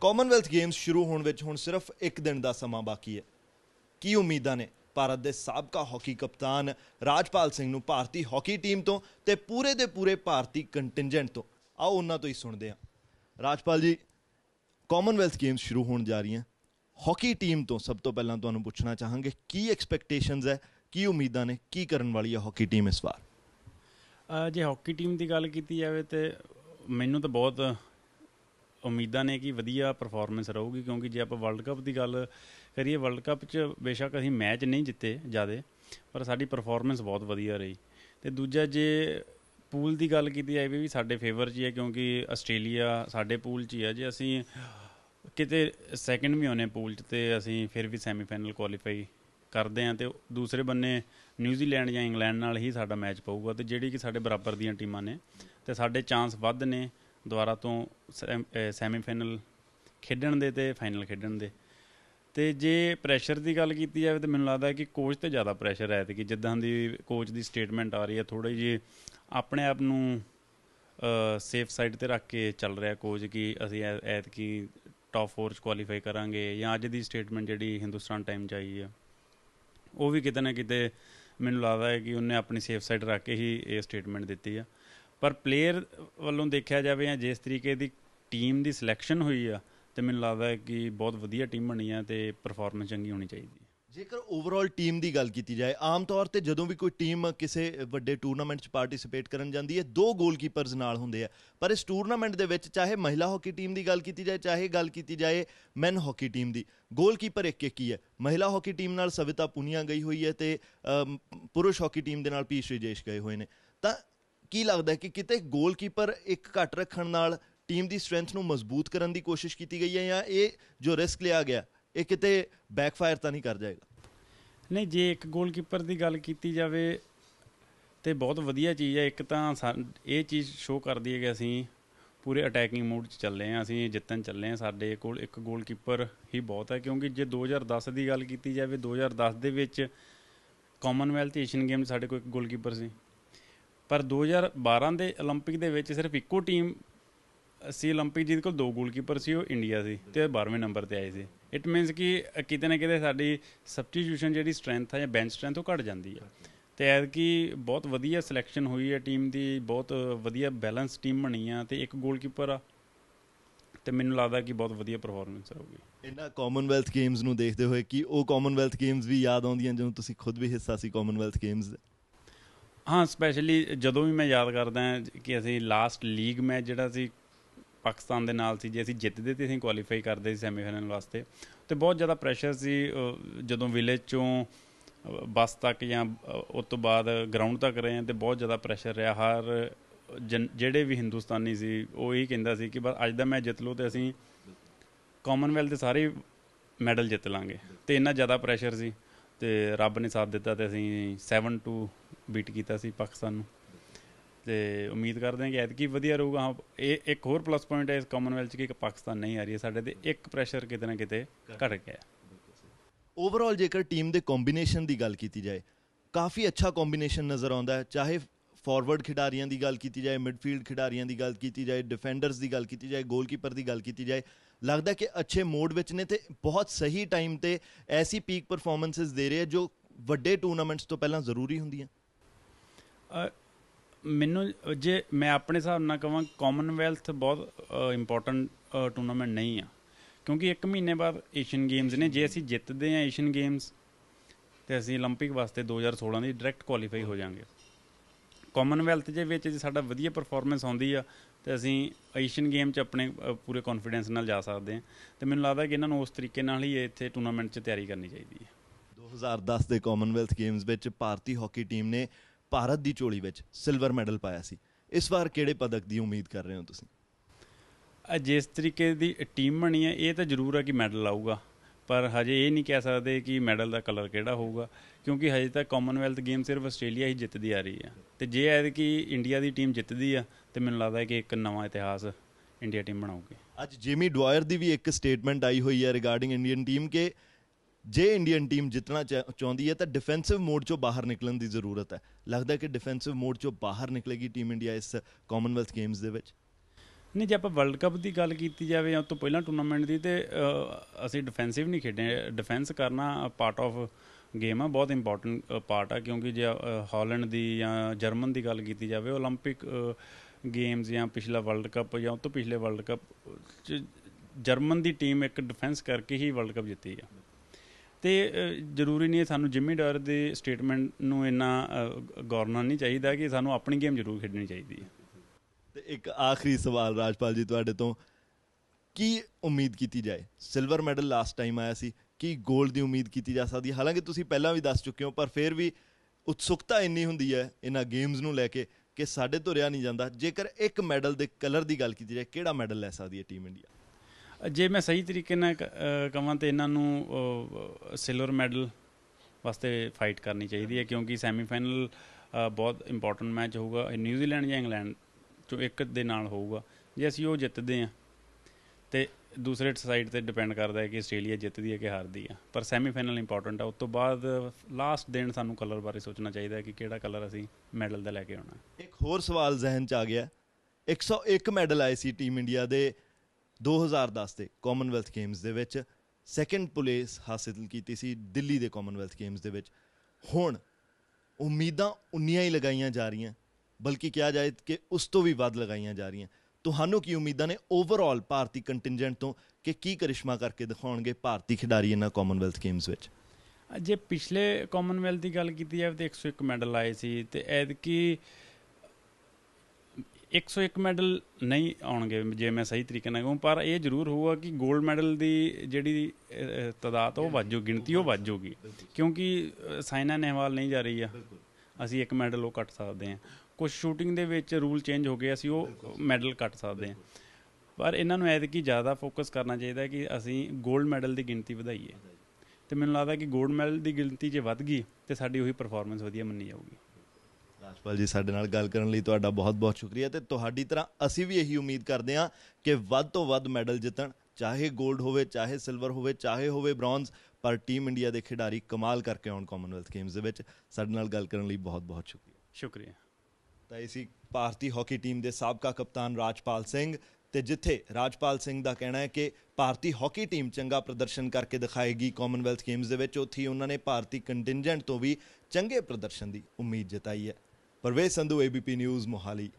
Commonwealth games ਸ਼ੁਰੂ ਹੋਣ ਵਿੱਚ ਹੁਣ ਸਿਰਫ ਇੱਕ ਦਿਨ ਦਾ ਸਮਾਂ ਬਾਕੀ ਹੈ। ਕੀ ਉਮੀਦਾਂ ਨੇ? ਭਾਰਤ ਦੇ ਸਾਬਕਾ ਹਾਕੀ ਕਪਤਾਨ ਰਾਜਪਾਲ ਸਿੰਘ ਨੂੰ ਭਾਰਤੀ ਹਾਕੀ ਟੀਮ ਤੋਂ ਤੇ ਪੂਰੇ ਦੇ ਪੂਰੇ ਭਾਰਤੀ ਕੰਟਿੰਜੈਂਟ ਤੋਂ। ਆਓ ਉਹਨਾਂ ਤੋਂ ਹੀ ਸੁਣਦੇ ਹਾਂ। ਰਾਜਪਾਲ ਜੀ ਕਾਮਨਵੈਲਥ ਗੇਮਸ ਸ਼ੁਰੂ ਹੋਣ ਜਾ ਰਹੀਆਂ। ਹਾਕੀ ਟੀਮ ਤੋਂ ਸਭ ਤੋਂ ਪਹਿਲਾਂ ਤੁਹਾਨੂੰ ਪੁੱਛਣਾ ਚਾਹਾਂਗੇ, ਕੀ ਐਕਸਪੈਕਟੇਸ਼ਨਸ ਹੈ? ਕੀ ਉਮੀਦਾਂ ਨੇ? ਕੀ ਕਰਨ ਵਾਲੀ ਹੈ ਹਾਕੀ ਟੀਮ ਇਸ ਵਾਰ? ਜੇ ਹਾਕੀ ਟੀਮ ਦੀ ਗੱਲ ਕੀਤੀ ਜਾਵੇ ਤੇ ਮੈਨੂੰ ਤਾਂ ਬਹੁਤ ਉਮੀਦਾਂ ਨੇ ਕਿ ਵਧੀਆ ਪਰਫਾਰਮੈਂਸ ਰਹੂਗੀ ਕਿਉਂਕਿ ਜੇ ਆਪਾਂ ਵਰਲਡ ਕੱਪ ਦੀ ਗੱਲ ਕਰੀਏ ਵਰਲਡ ਕੱਪ 'ਚ ਬੇਸ਼ੱਕ ਅਸੀਂ ਮੈਚ ਨਹੀਂ ਜਿੱਤੇ ਜਿਆਦੇ, ਪਰ ਸਾਡੀ ਪਰਫਾਰਮੈਂਸ ਬਹੁਤ ਵਧੀਆ ਰਹੀ। ਤੇ ਦੂਜਾ ਜੇ ਪੂਲ ਦੀ ਗੱਲ ਕੀਤੀ ਜਾਵੇ ਵੀ ਸਾਡੇ ਫੇਵਰ 'ਚ ਹੀ ਹੈ ਕਿਉਂਕਿ ਆਸਟ੍ਰੇਲੀਆ ਸਾਡੇ ਪੂਲ 'ਚ ਹੀ ਹੈ। ਜੇ ਅਸੀਂ ਕਿਤੇ ਸੈਕਿੰਡ ਵੀ ਹੋਣੇ ਪੂਲ 'ਚ ਤੇ ਅਸੀਂ ਫਿਰ ਵੀ ਸੈਮੀਫਾਈਨਲ ਕੁਆਲੀਫਾਈ ਕਰਦੇ ਹਾਂ ਤੇ ਦੂਸਰੇ ਬੰਨੇ ਨਿਊਜ਼ੀਲੈਂਡ ਜਾਂ ਇੰਗਲੈਂਡ ਨਾਲ ਹੀ ਸਾਡਾ ਮੈਚ ਪਊਗਾ ਤੇ ਜਿਹੜੀ ਕਿ ਸਾਡੇ ਬਰਾਬਰ ਦੀਆਂ ਟੀਮਾਂ ਨੇ, ਤੇ ਸਾਡੇ ਚਾਂਸ ਵੱਧ ਨੇ। ਦੁਬਾਰਾ ਤੋਂ ਸੈਮੀਫਾਈਨਲ ਖੇਡਣ ਦੇ ਤੇ ਫਾਈਨਲ ਖੇਡਣ ਦੇ। ਤੇ ਜੇ ਪ੍ਰੈਸ਼ਰ ਦੀ ਗੱਲ ਕੀਤੀ ਜਾਵੇ ਤਾਂ ਮੈਨੂੰ ਲੱਗਦਾ ਕਿ ਕੋਚ ਤੇ ਜ਼ਿਆਦਾ ਪ੍ਰੈਸ਼ਰ ਹੈ ਤੇ ਕਿ ਜਿੱਦਾਂ ਦੀ ਕੋਚ ਦੀ ਸਟੇਟਮੈਂਟ ਆ ਰਹੀ ਹੈ ਥੋੜੀ ਜੀ ਆਪਣੇ ਆਪ ਨੂੰ ਸੇਫ ਸਾਈਡ ਤੇ ਰੱਖ ਕੇ ਚੱਲ ਰਿਹਾ ਕੋਚ ਕਿ ਅਸੀਂ ਐਤ ਐਤਕੀ ਟਾਪ 4 ਚ ਕੁਆਲੀਫਾਈ ਕਰਾਂਗੇ ਜਾਂ ਅੱਜ ਦੀ ਸਟੇਟਮੈਂਟ ਜਿਹੜੀ ਹਿੰਦੁਸਤਾਨ ਟਾਈਮ ਚ ਆਈ ਹੈ, ਉਹ ਵੀ ਕਿਤੇ ਨਾ ਕਿਤੇ ਮੈਨੂੰ ਲੱਗਦਾ ਹੈ ਕਿ ਉਹਨੇ ਆਪਣੀ ਸੇਫ ਸਾਈਡ ਰੱਖ ਕੇ ਹੀ ਇਹ ਸਟੇਟਮੈਂਟ ਦਿੱਤੀ ਆ। ਪਰ ਪਲੇਅਰ ਵੱਲੋਂ ਦੇਖਿਆ ਜਾਵੇ ਜਾਂ ਜਿਸ ਤਰੀਕੇ ਦੀ ਟੀਮ ਦੀ ਸਿਲੈਕਸ਼ਨ ਹੋਈ ਆ, ਤੇ ਮੈਨੂੰ ਲੱਗਦਾ ਹੈ ਕਿ ਬਹੁਤ ਵਧੀਆ ਟੀਮ ਬਣੀ ਆ ਤੇ ਪਰਫਾਰਮੈਂਸ ਚੰਗੀ ਹੋਣੀ ਚਾਹੀਦੀ ਜੇਕਰ ਓਵਰਆਲ ਟੀਮ ਦੀ ਗੱਲ ਕੀਤੀ ਜਾਏ, ਆਮ ਤੌਰ ਤੇ ਜਦੋਂ ਵੀ ਕੋਈ ਟੀਮ ਕਿਸੇ ਵੱਡੇ ਟੂਰਨਾਮੈਂਟ 'ਚ ਪਾਰਟਿਸਿਪੇਟ ਕਰਨ ਜਾਂਦੀ ਹੈ, ਦੋ ਗੋਲਕੀਪਰਸ ਨਾਲ ਹੁੰਦੇ ਆ। ਪਰ ਇਸ ਟੂਰਨਾਮੈਂਟ ਦੇ ਵਿੱਚ ਚਾਹੇ ਮਹਿਲਾ ਹਾਕੀ ਟੀਮ ਦੀ ਗੱਲ ਕੀਤੀ ਜਾਏ, ਚਾਹੇ ਗੱਲ ਕੀਤੀ ਜਾਏ ਮੈਨ ਹਾਕੀ ਟੀਮ ਦੀ ਗੋਲਕੀਪਰ ਇੱਕ ਇੱਕ ਹੀ ਹੈ। ਮਹਿਲਾ ਹਾਕੀ ਟੀਮ ਨਾਲ ਸਵਿਤਾ ਪੁਨੀਆ ਗਈ ਹੋਈ ਹੈ ਤੇ ਪੁਰਸ਼ ਹਾਕੀ ਟੀਮ ਦੇ ਨਾਲ ਪੀ ਸ਼੍ਰੀਜੇਸ਼ ਗਏ ਹੋਏ ਨੇ। ਤਾਂ ਕੀ ਲੱਗਦਾ ਹੈ ਕਿ ਕਿਤੇ ਗੋਲਕੀਪਰ ਇੱਕ ਘੱਟ ਰੱਖਣ ਨਾਲ ਟੀਮ ਦੀ ਸਟਰੈਂਥ ਨੂੰ ਮਜ਼ਬੂਤ ਕਰਨ ਦੀ ਕੋਸ਼ਿਸ਼ ਕੀਤੀ ਗਈ ਹੈ ਜਾਂ ਇਹ ਜੋ ਰਿਸਕ ਲਿਆ ਗਿਆ, ਇਹ ਕਿਤੇ ਬੈਕਫਾਇਰ ਤਾਂ ਨਹੀਂ ਕਰ ਜਾਏਗਾ? ਨਹੀਂ, ਜੇ ਇੱਕ ਗੋਲਕੀਪਰ ਦੀ ਗੱਲ ਕੀਤੀ ਜਾਵੇ ਤੇ ਬਹੁਤ ਵਧੀਆ ਚੀਜ਼ ਹੈ। ਇੱਕ ਤਾਂ ਸਾ- ਇਹ ਚੀਜ਼ ਸ਼ੋਅ ਕਰਦੀ ਹੈ ਕਿ ਅਸੀਂ ਪੂਰੇ ਅਟੈਕਿੰਗ ਮੋਡ 'ਚ ਚੱਲੇ ਹਾਂ, ਅਸੀਂ ਜਿੱਤਣ ਚੱਲੇ ਹਾਂ। ਸਾਡੇ ਕੋਲ ਇੱਕ ਗੋਲਕੀਪਰ ਹੀ ਬਹੁਤ ਹੈ, ਕਿਉਂਕਿ ਜੇ 2010 ਦੀ ਗੱਲ ਕੀਤੀ ਜਾਵੇ 2010 ਦੇ ਵਿੱਚ ਕਾਮਨਵੈਲਥ ਏਸ਼ੀਅਨ ਗੇਮ ਸਾਡੇ ਕੋਲ ਇੱਕ ਗੋਲਕੀਪਰ ਸੀ। ਪਰ 2012 ਦੇ 올림픽 ਦੇ ਵਿੱਚ ਸਿਰਫ ਇੱਕੋ ਟੀਮ ਸੀ 올림픽 ਜਿਹਦੇ ਕੋਲ ਦੋ ਗੋਲਕੀਪਰ ਸੀ ਉਹ ਇੰਡੀਆ ਸੀ ਤੇ 12ਵੇਂ ਨੰਬਰ ਤੇ ਆਏ ਸੀ ਇਟ ਮੀਨਸ ਕਿ ਕਿਤੇ ਨਾ ਕਿਤੇ ਸਾਡੀ ਸਬਸਟੀਟਿਊਸ਼ਨ ਜਿਹੜੀ ਸਟਰੈਂਥ ਹੈ ਜਾਂ ਬੈਂਚ ਸਟਰੈਂਥ ਉਹ ਘਟ ਜਾਂਦੀ ਹੈ ਤੇ ਐਤਕੀ ਬਹੁਤ ਵਧੀਆ ਸਿਲੈਕਸ਼ਨ ਹੋਈ ਹੈ ਟੀਮ ਦੀ ਬਹੁਤ ਵਧੀਆ ਬੈਲੈਂਸ ਟੀਮ ਬਣੀ ਆ ਤੇ ਇੱਕ ਗੋਲਕੀਪਰ ਆ ਤੇ ਮੈਨੂੰ ਲੱਗਦਾ ਕਿ ਬਹੁਤ ਵਧੀਆ ਪਰਫਾਰਮੈਂਸ ਰਹੂਗੀ ਇਹਨਾਂ ਕਾਮਨਵੈਲਥ ਗੇਮਸ ਨੂੰ ਦੇਖਦੇ ਹੋਏ ਕਿ ਉਹ ਕਾਮਨਵੈਲਥ ਗੇਮਸ ਵੀ ਯਾਦ ਆਉਂਦੀਆਂ ਜਦੋਂ ਤੁਸੀਂ ਖੁਦ ਵੀ ਹਿੱਸਾ ਸੀ ਕਾਮਨਵੈਲਥ ਗੇਮਸ ਦੇ ਹਾਂ ਸਪੈਸ਼ਲੀ ਜਦੋਂ ਵੀ ਮੈਂ ਯਾਦ ਕਰਦਾ ਕਿ ਅਸੀਂ ਲਾਸਟ ਲੀਗ ਮੈਚ ਜਿਹੜਾ ਸੀ ਪਾਕਿਸਤਾਨ ਦੇ ਨਾਲ ਸੀ ਜੇ ਅਸੀਂ ਜਿੱਤਦੇ ਤੇ ਅਸੀਂ ਕੁਆਲੀਫਾਈ ਕਰਦੇ ਸੀ ਸੈਮੀਫਾਈਨਲ ਵਾਸਤੇ ਤੇ ਬਹੁਤ ਜ਼ਿਆਦਾ ਪ੍ਰੈਸ਼ਰ ਸੀ ਜਦੋਂ ਵਿਲੇਜ ਚੋਂ ਅਹ, ਬੱਸ ਤੱਕ ਜਾਂ ਅਹ, ਉਸ ਤੋਂ ਬਾਅਦ ਗਰਾਊਂਡ ਤੱਕ ਰਹੇ ਹਾਂ ਤੇ ਬਹੁਤ ਜ਼ਿਆਦਾ ਪ੍ਰੈਸ਼ਰ ਰਿਹਾ। ਹਰ ਜਿਹੜੇ ਵੀ ਹਿੰਦੁਸਤਾਨੀ ਸੀ ਉਹ ਇਹ ਕਹਿੰਦਾ ਸੀ ਕਿ ਬਸ ਅੱਜ ਦਾ ਮੈਚ ਜਿੱਤ ਲਓ ਤੇ ਅਸੀਂ ਕਾਮਨਵੈਲਥ ਦੇ ਸਾਰੇ ਮੈਡਲ ਜਿੱਤ ਲਾਂਗੇ। ਤੇ ਇੰਨਾ ਜ਼ਿਆਦਾ ਪ੍ਰੈਸ਼ਰ ਸੀ ਤੇ ਰੱਬ ਨੇ ਸਾਥ ਦਿੱਤਾ ਤੇ ਅਸੀਂ 7-2 ਬੀਟ ਕੀਤਾ ਸੀ ਪਾਕਿਸਤਾਨ ਨੂੰ। ਤੇ ਉਮੀਦ ਕਰਦੇ ਹਾਂ ਕਿ ਐਤਕੀ ਵਧੀਆ ਰਹੂਗਾ। ਹਾਂ, ਇਹ ਇੱਕ ਹੋਰ ਪਲੱਸ ਪੁਆਇੰਟ ਹੈ, ਇਸ ਕਾਮਨਵੈਲਥ 'ਚ ਕਿ ਪਾਕਿਸਤਾਨ ਨਹੀਂ ਆ ਰਹੀ ਹੈ। ਸਾਡੇ ਤੇ ਇੱਕ ਪ੍ਰੈਸ਼ਰ ਕਿਤੇ ਨਾ ਕਿਤੇ ਘਟ ਗਿਆ ਓਵਰਆਲ ਜੇਕਰ ਟੀਮ ਦੇ ਕੰਬੀਨੇਸ਼ਨ ਦੀ ਗੱਲ ਕੀਤੀ ਜਾਏ, ਕਾਫੀ ਅੱਛਾ ਕੰਬੀਨੇਸ਼ਨ ਨਜ਼ਰ ਆਉਂਦਾ ਹੈ। ਚਾਹੇ ਫਾਰਵਰਡ ਖਿਡਾਰੀਆਂ ਦੀ ਗੱਲ ਕੀਤੀ ਜਾਏ ਮਿਡਫੀਲਡ ਖਿਡਾਰੀਆਂ ਦੀ ਗੱਲ ਕੀਤੀ ਜਾਏ ਡਿਫੈਂਡਰਸ ਦੀ ਗੱਲ ਕੀਤੀ ਜਾਏ ਗੋਲਕੀਪਰ ਦੀ ਗੱਲ ਕੀਤੀ ਜਾਏ, ਲੱਗਦਾ ਕਿ ਅੱਛੇ ਮੋਡ ਵਿੱਚ ਨੇ ਤੇ ਬਹੁਤ ਸਹੀ ਟਾਈਮ ਤੇ ਐਸੀ ਪੀਕ ਪਰਫਾਰਮੈਂਸਸ ਦੇ ਰਹੇ ਆ ਜੋ ਵੱਡੇ ਟੂਰਨਾਮੈਂਟਸ ਤੋਂ ਪਹਿਲਾਂ ਜ਼ਰੂਰੀ ਹੁੰਦੀਆਂ। ਮੈਨੂੰ ਜੇ ਮੈਂ ਆਪਣੇ ਹਿਸਾਬ ਨਾਲ ਕਹਾਂ ਕਾਮਨਵੈਲਥ ਬਹੁਤ ਇੰਪੋਰਟੈਂਟ ਟੂਰਨਾਮੈਂਟ ਨਹੀਂ ਆ ਕਿਉਂਕਿ ਇੱਕ ਮਹੀਨੇ ਬਾਅਦ ਏਸ਼ੀਅਨ ਗੇਮਸ ਨੇ ਜੇ ਅਸੀਂ ਜਿੱਤਦੇ ਹਾਂ ਏਸ਼ੀਅਨ ਗੇਮਸ ਤੇ ਅਸੀਂ 올림픽 ਵਾਸਤੇ 2016 ਦੀ ਡਾਇਰੈਕਟ ਕੁਆਲੀਫਾਈ ਹੋ ਜਾਾਂਗੇ ਕਾਮਨਵੈਲਥ ਦੇ ਵਿੱਚ ਜੇ ਸਾਡਾ ਵਧੀਆ ਪਰਫਾਰਮੈਂਸ ਆਉਂਦੀ ਆ ਤੇ ਅਸੀਂ ਏਸ਼ੀਅਨ ਗੇਮ 'ਚ ਆਪਣੇ ਅ, ਪੂਰੇ ਕੌਨਫੀਡੈਂਸ ਨਾਲ ਜਾ ਸਕਦੇ ਹਾਂ ਤੇ ਮੈਨੂੰ ਲੱਗਦਾ ਕਿ ਇਹਨਾਂ ਨੂੰ ਉਸ ਤਰੀਕੇ ਨਾਲ ਹੀ ਇੱਥੇ ਟੂਰਨਾਮੈਂਟ 'ਚ ਤਿਆਰੀ ਕਰਨੀ ਚਾਹੀਦੀ ਹੈ 2010 ਦੇ ਕਾਮਨਵੈਲਥ ਗੇਮਸ ਵਿੱਚ ਭਾਰਤੀ ਹਾਕੀ ਟੀਮ ਨੇ ਭਾਰਤ ਦੀ ਝੋਲੀ ਵਿੱਚ ਸਿਲਵਰ ਮੈਡਲ ਪਾਇਆ ਸੀ। ਇਸ ਵਾਰ ਕਿਹੜੇ ਪਦਕ ਦੀ ਉਮੀਦ ਕਰ ਰਹੇ ਹੋ ਤੁਸੀਂ? ਜਿਸ ਤਰੀਕੇ ਦੀ ਟੀਮ ਬਣੀ ਹੈ ਇਹ ਤਾਂ ਜ਼ਰੂਰ ਹੈ ਕਿ ਮੈਡਲ ਆਊਗਾ। ਪਰ ਹਜੇ ਇਹ ਨਹੀਂ ਕਹਿ ਸਕਦੇ ਕਿ ਮੈਡਲ ਦਾ ਕਲਰ ਕਿਹੜਾ ਹੋਊਗਾ ਕਿਉਂਕਿ ਹਜੇ ਤੱਕ ਕਾਮਨਵੈਲਥ ਗੇਮ ਸਿਰਫ ਆਸਟ੍ਰੇਲੀਆ ਹੀ ਜਿੱਤਦੀ ਆ ਰਹੀ ਹੈ। ਤੇ ਜੇ ਐਦ ਕਿ ਇੰਡੀਆ ਦੀ ਟੀਮ ਜਿੱਤਦੀ ਆ ਤੇ ਮੈਨੂੰ ਲੱਗਦਾ ਹੈ ਕਿ ਇੱਕ ਨਵਾਂ ਇਤਿਹਾਸ ਇੰਡੀਆ ਟੀਮ ਬਣਾਊਗੀ। ਅੱਜ ਜਿਮੀ ਡਵਾਇਰ ਦੀ ਵੀ ਇੱਕ ਸਟੇਟਮੈਂਟ ਆਈ ਹੋਈ ਹੈ ਰਿਗਾਰਡਿੰਗ ਇੰਡੀਅਨ ਟੀਮ ਕਿ ਜੇ ਇੰਡੀਅਨ ਟੀਮ ਜਿੱਤਣਾ ਚਾ- ਚਾਹੁੰਦੀ ਹੈ ਤਾਂ ਡਿਫੈਂਸਿਵ ਮੋਡ ਚੋਂ ਬਾਹਰ ਨਿਕਲਣ ਦੀ ਜ਼ਰੂਰਤ ਹੈ ਲੱਗਦਾ ਹੈ ਕਿ ਡਿਫੈਂਸਿਵ ਮੋਡ ਚੋਂ ਬਾਹਰ ਨਿਕਲੇਗੀ ਟੀਮ ਇੰਡੀਆ ਇਸ ਕਾਮਨਵੈਲਥ ਗੇਮਸ ਦੇ ਵਿੱਚ ਨਹੀਂ ਜੇ ਆਪਾਂ ਵਰਲਡ ਕੱਪ ਦੀ ਗੱਲ ਕੀਤੀ ਜਾਵੇ ਜਾਂ ਉਸ ਤੋਂ ਪਹਿਲਾਂ ਟੂਰਨਾਮੈਂਟ ਦੀ ਤੇ ਅ, ਅਸੀਂ ਡਿਫੈਂਸਿਵ ਨਹੀਂ ਖੇਡੇ ਡਿਫੈਂਸ ਕਰਨਾ ਪਾਰਟ ਆਫ ਗੇਮ ਆ ਬਹੁਤ ਇੰਪੋਰਟੈਂਟ ਪਾਰਟ ਆ ਕਿਉਂਕਿ ਜੇ ਹਾਲੈਂਡ ਦੀ ਜਾਂ ਜਰਮਨ ਦੀ ਗੱਲ ਕੀਤੀ ਜਾਵੇ 올림픽 ਗੇਮਸ ਜਾਂ ਪਿਛਲਾ ਵਰਲਡ ਕੱਪ ਜਾਂ ਉਸ ਤੋਂ ਪਿਛਲੇ ਵਰਲਡ ਕੱਪ ਚ ਜਰਮਨ ਦੀ ਟੀਮ ਇੱਕ ਡਿਫੈਂਸ ਕਰਕੇ ਹੀ ਵਰਲਡ ਕੱਪ ਜਿੱਤੀ ਆ ਤੇ ਜ਼ਰੂਰੀ ਨਹੀਂ ਹੈ ਸਾਨੂੰ ਜਿੰਮੀ ਦੇ ਸਟੇਟਮੈਂਟ ਨੂੰ ਇੰਨਾ ਅ, ਗੌਰਨਾ ਨਹੀਂ ਚਾਹੀਦਾ ਕਿ ਸਾਨੂੰ ਆਪਣੀ ਗੇਮ ਜ਼ਰੂਰ ਖੇਡਣੀ ਚਾਹੀਦੀ ਹੈ। ਤੇ ਇੱਕ ਆਖਰੀ ਸਵਾਲ ਰਾਜਪਾਲ ਜੀ ਤੁਹਾਡੇ ਤੋਂ ਕੀ ਉਮੀਦ ਕੀਤੀ ਜਾਏ? ਸਿਲਵਰ ਮੈਡਲ ਲਾਸਟ ਟਾਈਮ ਆਇਆ ਸੀ ਕੀ 골ਡ ਦੀ ਉਮੀਦ ਕੀਤੀ ਜਾ ਸਕਦੀ? ਹੈ ਹਾਲਾਂਕਿ ਤੁਸੀਂ ਪਹਿਲਾਂ ਵੀ ਦੱਸ ਚੁੱਕੇ ਹੋ ਪਰ ਫਿਰ ਵੀ ਉਤਸੁਕਤਾ ਇੰਨੀ ਹੁੰਦੀ ਹੈ ਇਹਨਾਂ ਗੇਮਸ ਨੂੰ ਲੈ ਕੇ ਕਿ ਸਾਡੇ ਤੋਂ ਰਿਆ ਨਹੀਂ ਜਾਂਦਾ। ਜੇਕਰ ਇੱਕ ਮੈਡਲ ਦੇ ਕਲਰ ਦੀ ਗੱਲ ਕੀਤੀ ਜਾਏ ਕਿਹੜਾ ਮੈਡਲ ਲੈ ਸਕਦੀ ਹੈ ਟੀਮ ਇੰਡੀਆ ਜੇ ਮੈਂ ਸਹੀ ਤਰੀਕੇ ਨਾਲ ਕ- ਕਵਾਂ ਤੇ ਇਹਨਾਂ ਨੂੰ ਸਿਲਵਰ ਮੈਡਲ ਵਾਸਤੇ ਫਾਈਟ ਕਰਨੀ ਚਾਹੀਦੀ ਹੈ, ਕਿਉਂਕਿ ਸੈਮੀਫਾਈਨਲ ਬਹੁਤ ਇੰਪੋਰਟੈਂਟ ਮੈਚ ਹੋਊਗਾ ਨਿਊਜ਼ੀਲੈਂਡ ਜਾਂ ਇੰਗਲੈਂਡ ਚੋਂ ਇੱਕ ਦੇ ਨਾਲ ਹੋਊਗਾ। ਜੇ ਅਸੀਂ ਉਹ ਜਿੱਤਦੇ ਹਾਂ, ਤੇ ਦੂਸਰੇ ਸਾਈਡ ਤੇ ਡਿਪੈਂਡ ਕਰਦਾ ਹੈ ਕਿ ਆਸਟ੍ਰੇਲੀਆ ਜਿੱਤਦੀ ਹੈ ਕਿ ਹਾਰਦੀ ਆ ਪਰ ਸੈਮੀਫਾਈਨਲ ਇੰਪੋਰਟੈਂਟ ਆ, ਉਸ ਤੋਂ ਬਾਅਦ ਲਾਸਟ ਦਿਨ ਸਾਨੂੰ ਕਲਰ ਬਾਰੇ ਸੋਚਣਾ ਚਾਹੀਦਾ ਹੈ ਕਿ ਕਿਹੜਾ ਕਲਰ ਅਸੀਂ ਮੈਡਲ ਦਾ ਲੈ ਕੇ ਆਉਣਾ। ਇੱਕ ਹੋਰ ਸਵਾਲ ਜ਼ਿਹਨ ਚ ਆ ਗਿਆ। 101 ਮੈਡਲ ਆਏ ਸੀ ਟੀਮ ਇੰਡੀਆ ਦੇ 2010 ਦੇ ਕਾਮਨਵੈਲਥ ਗੇਮਸ ਦੇ ਵਿੱਚ ਸੈਕੰਡ ਪਲੇਸ ਹਾਸਿਲ ਕੀਤੀ ਸੀ ਦਿੱਲੀ ਦੇ ਕਾਮਨਵੈਲਥ ਗੇਮਸ ਦੇ ਵਿੱਚ। ਹੁਣ ਉਮੀਦਾਂ ਉਨੀਆਂ ਹੀ ਲਗਾਈਆਂ ਜਾ ਰਹੀਆਂ, ਬਲਕਿ ਕਿਹਾ ਜਾਏ ਕਿ ਉਸ ਤੋਂ ਵੀ ਵੱਧ ਲਗਾਈਆਂ ਜਾ ਰਹੀਆਂ। ਤੁਹਾਨੂੰ ਕੀ ਉਮੀਦਾਂ ਨੇ ਓਵਰਆਲ ਭਾਰਤੀ ਕੰਟਿੰਜੈਂਟ ਤੋਂ ਕਿ ਕੀ ਕਰਿਸ਼ਮਾ ਕਰਕੇ ਦਿਖਾਉਣਗੇ ਭਾਰਤੀ ਖਿਡਾਰੀ ਇਹਨਾਂ ਕਾਮਨਵੈਲਥ ਗੇਮਸ ਵਿੱਚ? ਜੇ ਪਿਛਲੇ ਕਾਮਨਵੈਲਥ ਦੀ ਗੱਲ ਕੀਤੀ ਜਾਵੇ ਤੇ 101 ਮੈਡਲ ਆਏ ਸੀ ਤੇ ਐਤਕੀ 101 ਮੈਡਲ ਨਹੀਂ ਆਉਣਗੇ ਜੇ ਮੈਂ ਸਹੀ ਤਰੀਕੇ ਨਾਲ ਕਹਾਂ, ਪਰ ਇਹ ਜ਼ਰੂਰ ਹੋਊਗਾ ਕਿ 골ਡ ਮੈਡਲ ਦੀ ਜਿਹੜੀ ਤਦਾਦ, ਉਹ ਵੱਜੂ ਗਿਣਤੀ ਉਹ ਵੱਜੂਗੀ ਕਿਉਂਕਿ ਸਾਈਨਾ ਨੇਹਵਾਲ ਨਹੀਂ ਜਾ ਰਹੀ ਆ। ਅਸੀਂ ਇੱਕ ਮੈਡਲ ਉਹ ਕੱਟ ਸਕਦੇ ਹਾਂ। ਕੁਝ ਸ਼ੂਟਿੰਗ ਦੇ ਵਿੱਚ ਰੂਲ ਚੇਂਜ ਹੋ ਗਏ, ਅਸੀਂ ਉਹ ਮੈਡਲ ਕੱਟ ਸਕਦੇ ਹਾਂ। ਪਰ ਇਹਨਾਂ ਨੂੰ ਐਤਕੀ ਜ਼ਿਆਦਾ ਫੋਕਸ ਕਰਨਾ ਚਾਹੀਦਾ ਕਿ ਅਸੀਂ 골ਡ ਮੈਡਲ ਦੀ ਗਿਣਤੀ ਵਧਾਈਏ। ਤੇ ਮੈਨੂੰ ਲੱਗਦਾ ਕਿ 골ਡ ਮੈਡਲ ਦੀ ਗਿਣਤੀ ਜੇ ਵੱਧ ਗਈ, ਤੇ ਸਾਡੀ ਉਹੀ ਪਰਫਾਰਮੈਂਸ ਵਧੀਆ ਮੰਨੀ ਜਾਊਗੀ। ਰਾਜਪਾਲ ਜੀ ਸਾਡੇ ਨਾਲ ਗੱਲ ਕਰਨ ਲਈ ਤੁਹਾਡਾ ਬਹੁਤ-ਬਹੁਤ ਸ਼ੁਕਰੀਆ ਤੇ ਤੁਹਾਡੀ ਤਰ੍ਹਾਂ ਅਸੀਂ ਵੀ ਇਹੀ ਉਮੀਦ ਕਰਦੇ ਹਾਂ ਕਿ ਵੱਧ ਤੋਂ ਵੱਧ ਮੈਡਲ ਜਿੱਤਣ ਚਾਹੇ 골ਡ ਹੋਵੇ ਚਾਹੇ ਸਿਲਵਰ ਹੋਵੇ ਚਾਹੇ ਹੋਵੇ ਬ੍ਰੌਂਜ਼ ਪਰ ਟੀਮ ਇੰਡੀਆ ਦੇ ਖਿਡਾਰੀ ਕਮਾਲ ਕਰਕੇ ਆਉਣ ਕਾਮਨਵੈਲਥ ਗੇਮਸ ਦੇ ਵਿੱਚ। ਸਾਡੇ ਨਾਲ ਗੱਲ ਕਰਨ ਲਈ ਬਹੁਤ-ਬਹੁਤ ਸ਼ੁਕਰੀਆ। ਸ਼ੁਕਰੀਆ। ਤਾਂ ਇਹ ਸੀ ਭਾਰਤੀ ਹਾਕੀ ਟੀਮ ਦੇ ਸਾਬਕਾ ਕਪਤਾਨ ਰਾਜਪਾਲ ਸਿੰਘ ਤੇ ਜਿੱਥੇ ਰਾਜਪਾਲ ਸਿੰਘ ਦਾ ਕਹਿਣਾ ਹੈ ਕਿ ਭਾਰਤੀ ਹਾਕੀ ਟੀਮ ਚੰਗਾ ਪ੍ਰਦਰਸ਼ਨ ਕਰਕੇ ਦਿਖਾਏਗੀ ਕਾਮਨਵੈਲਥ ਗੇਮਸ ਦੇ ਵਿੱਚ। ਉੱਥੇ ਉਹਨਾਂ ਨੇ ਭਾਰਤੀ ਕੰਟਿੰਜੈਂਟ ਤੋਂ ਵੀ ਚੰਗੇ ਪ੍ਰਦਰਸ਼ਨ ਦੀ ਉਮੀਦ ਜਤਾਈ ਹੈ। Parvez Sandhu ABP news Mohali